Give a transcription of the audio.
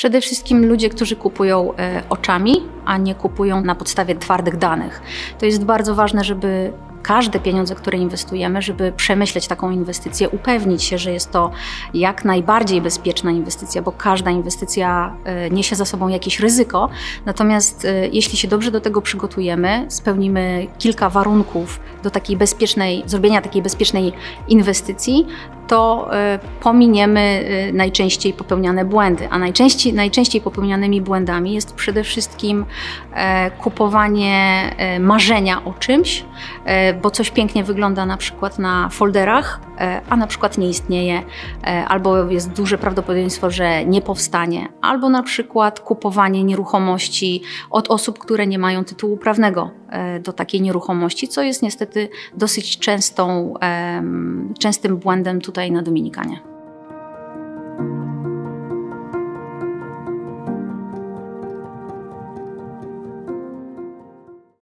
Przede wszystkim ludzie, którzy kupują e, oczami, a nie kupują na podstawie twardych danych. To jest bardzo ważne, żeby każde pieniądze, które inwestujemy, żeby przemyśleć taką inwestycję, upewnić się, że jest to jak najbardziej bezpieczna inwestycja, bo każda inwestycja e, niesie za sobą jakieś ryzyko. Natomiast e, jeśli się dobrze do tego przygotujemy, spełnimy kilka warunków do takiej bezpiecznej, zrobienia takiej bezpiecznej inwestycji, to e, pominiemy e, najczęściej popełniane błędy. A najczęściej, najczęściej popełnianymi błędami jest przede wszystkim e, kupowanie e, marzenia o czymś, e, bo coś pięknie wygląda na przykład na folderach, a na przykład nie istnieje, albo jest duże prawdopodobieństwo, że nie powstanie, albo na przykład kupowanie nieruchomości od osób, które nie mają tytułu prawnego do takiej nieruchomości, co jest niestety dosyć częstą, częstym błędem tutaj na Dominikanie.